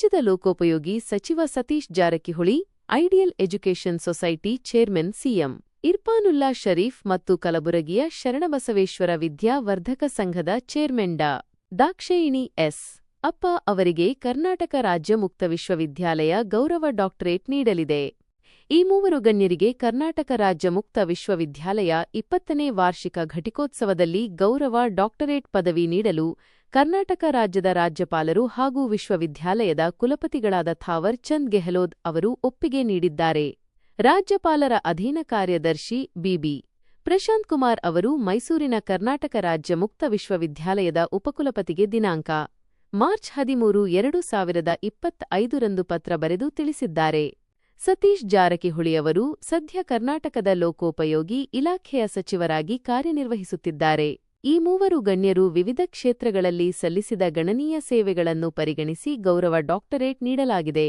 ರಾಜ್ಯದ ಲೋಕೋಪಯೋಗಿ ಸಚಿವ Satish Jarkiholi, ideal education society chairman CM Irfanulla Sharif ಮತ್ತು ಕಲಬುರಗಿಯ ಶರಣಬಸವೇಶ್ವರ ವಿದ್ಯಾವರ್ಧಕ ಸಂಘದ ಚೇರ್ಮನ್ ಡಾ. ದಾಕ್ಷಯಿಣಿ ಎಸ್. ಅಪ್ಪ ಅವರಿಗೆ ಕರ್ನಾಟಕ ರಾಜ್ಯ ಮುಕ್ತ ವಿಶ್ವವಿದ್ಯಾಲಯ ಗೌರವ ಡಾಕ್ಟರೇಟ್ ನೀಡಲಿದೆ. ಈ ಮೂವರು ಗಣ್ಯರಿಗೆ ಕರ್ನಾಟಕ ರಾಜ್ಯ ಮುಕ್ತ ವಿಶ್ವವಿದ್ಯಾಲಯ ಇಪ್ಪತ್ತನೇ ವಾರ್ಷಿಕ ಘಟಿಕೋತ್ಸವದಲ್ಲಿ ಗೌರವ ಡಾಕ್ಟರೇಟ್ ಪದವಿ ನೀಡಲು ಕರ್ನಾಟಕ ರಾಜ್ಯದ ರಾಜ್ಯಪಾಲರು ಹಾಗೂ ವಿಶ್ವವಿದ್ಯಾಲಯದ ಕುಲಪತಿಗಳಾದ ಥಾವರ್ ಚಂದ್ ಗೆಹ್ಲೋದ್ ಅವರು ಒಪ್ಪಿಗೆ ನೀಡಿದ್ದಾರೆ. ರಾಜ್ಯಪಾಲರ ಅಧೀನ ಕಾರ್ಯದರ್ಶಿ ಬಿಬಿ ಪ್ರಶಾಂತ್ ಕುಮಾರ್ ಅವರು ಮೈಸೂರಿನ ಕರ್ನಾಟಕ ರಾಜ್ಯ ಮುಕ್ತ ವಿಶ್ವವಿದ್ಯಾಲಯದ ಉಪಕುಲಪತಿಗೆ ದಿನಾಂಕ ಮಾರ್ಚ್ ಹದಿಮೂರು ಎರಡು ಸಾವಿರದ ಇಪ್ಪತ್ತೈದರಂದು ಪತ್ರ ಬರೆದು ತಿಳಿಸಿದ್ದಾರೆ. ಸತೀಶ್ ಜಾರಕಿಹೊಳಿಯವರು ಸದ್ಯ ಕರ್ನಾಟಕದ ಲೋಕೋಪಯೋಗಿ ಇಲಾಖೆಯ ಸಚಿವರಾಗಿ ಕಾರ್ಯನಿರ್ವಹಿಸುತ್ತಿದ್ದಾರೆ. ಈ ಮೂವರು ಗಣ್ಯರು ವಿವಿಧ ಕ್ಷೇತ್ರಗಳಲ್ಲಿ ಸಲ್ಲಿಸಿದ ಗಣನೀಯ ಸೇವೆಗಳನ್ನು ಪರಿಗಣಿಸಿ ಗೌರವ ಡಾಕ್ಟರೇಟ್ ನೀಡಲಾಗಿದೆ.